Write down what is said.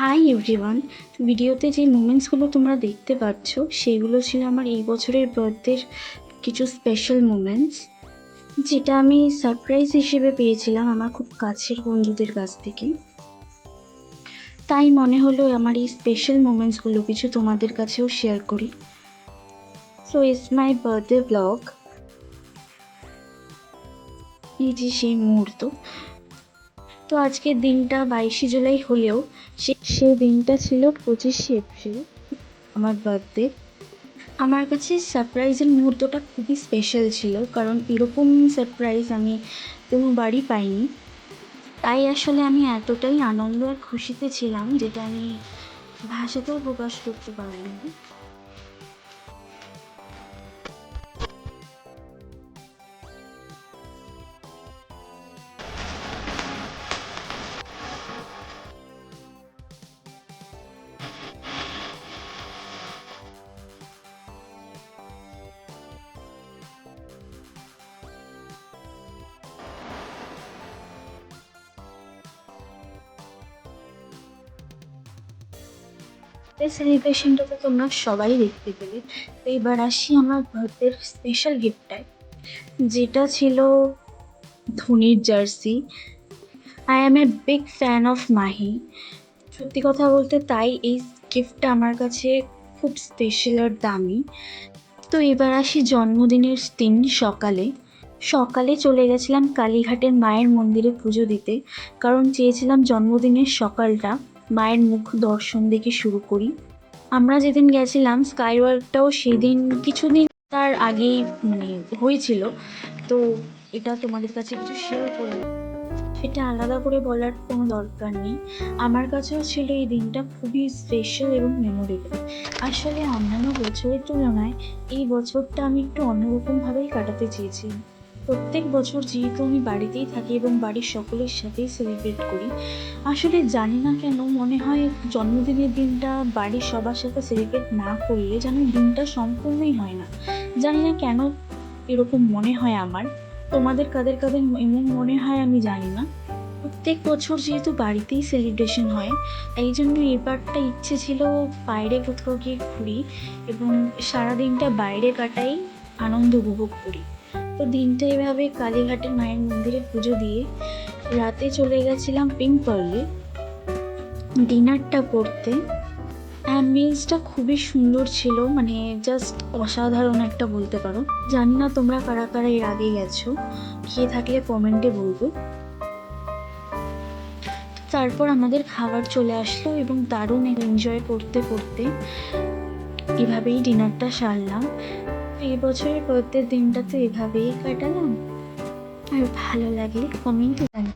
Hi everyone ভিডিওতে যে মুমেন্টসগুলো তোমরা দেখতে পাচ্ছ, সেগুলো ছিল আমার এই বছরের বার্থডের কিছু স্পেশাল মুমেন্টস যেটা আমি সারপ্রাইজ হিসেবে পেয়েছিলাম আমার খুব কাছের বন্ধুদের কাছ থেকে। তাই মনে হলো আমার এই স্পেশাল মুমেন্টসগুলো কিছু তোমাদের কাছেও শেয়ার করি। So it's my birthday blog এই যে সেই মুহূর্ত। তো আজকের দিনটা বাইশে জুলাই হলেও সে সেই দিনটা ছিল পঁচিশে এপ্রিল। আমার বার্থডে আমার কাছে সারপ্রাইজের মুহূর্তটা খুবই স্পেশাল ছিল কারণ এরকম সারপ্রাইজ আমি কোনো বাড়ি পাইনি। তাই আসলে আমি এতটাই আনন্দ আর খুশিতে ছিলাম যেটা আমি ভাষাতেও প্রকাশ করতে পারিনি। এই সেলিব্রেশনটা তোমরা সবাই দেখতে পেলে। তো এবার আসি আমার বার্থডের স্পেশাল গিফটটায় যেটা ছিল ধোনির jersey I am a big fan of Mahi. সত্যি কথা বলতে তাই এই গিফটটা আমার কাছে খুব স্পেশাল আর দামি। তো এবার আসি জন্মদিনের দিন সকালে। সকালে চলে গেছিলাম কালীঘাটের মায়ের মন্দিরে পুজো দিতে। কারণ চেয়েছিলাম জন্মদিনের সকালটা। মায়ের মুখ দর্শন দেখে শুরু করি। আমরা যেদিন গেছিলাম স্কাই ওয়ার্কটাও সেদিন কিছুদিন তার আগেই মানে হয়েছিল। তো এটা তোমাদের কাছে কিছু শেয়ার করে এটা আলাদা করে বলার কোনো দরকার নেই। আমার কাছেও ছিল এই দিনটা খুবই স্পেশাল এবং মেমোরেবল আসলে অন্যান্য বছরের তুলনায় এই বছরটা আমি একটু অন্যরকমভাবেই কাটাতে চেয়েছিলাম প্রত্যেক বছর যেহেতু আমি বাড়িতেই থাকি এবং বাড়ির সকলের সাথেই সেলিব্রেট করি, আসলে জানি না কেন মনে হয় জন্মদিনের দিনটা বাড়ির সবার সাথে সেলিব্রেট না করলে যেন দিনটা সম্পূর্ণই হয় না। জানি না কেন এরকম মনে হয় আমার। তোমাদের কাদের কাদের এমন মনে হয় আমি জানি না। প্রত্যেক বছর যেহেতু বাড়িতেই সেলিব্রেশন হয় এই জন্য এবারটা ইচ্ছে ছিল বাইরে কোথাও গিয়ে ঘুরি এবং সারাদিনটা বাইরে কাটাই আনন্দ উপভোগ করি। তো দিনটা এভাবে কালীঘাটের মায়ের মন্দিরে পুজো দিয়ে রাতে চলে গেছিলাম পিঙ্ক পার্লে ডিনারটা করতে। অ্যাম্বিয়েন্সটা খুবই সুন্দর ছিল মানে জাস্ট অসাধারণ একটা বলতে পারো। জানি না তোমরা কারা কারা এর আগে গেছো গিয়ে থাকলে কমেন্টে বলব। তারপর আমাদের খাবার চলে আসলো এবং দারুণ এনজয় করতে করতে এভাবেই ডিনারটা সারলাম। এই বছরের প্রত্যেক দিনটা তো এভাবেই কাটালাম। আর ভালো লাগলে কমেন্ট জানি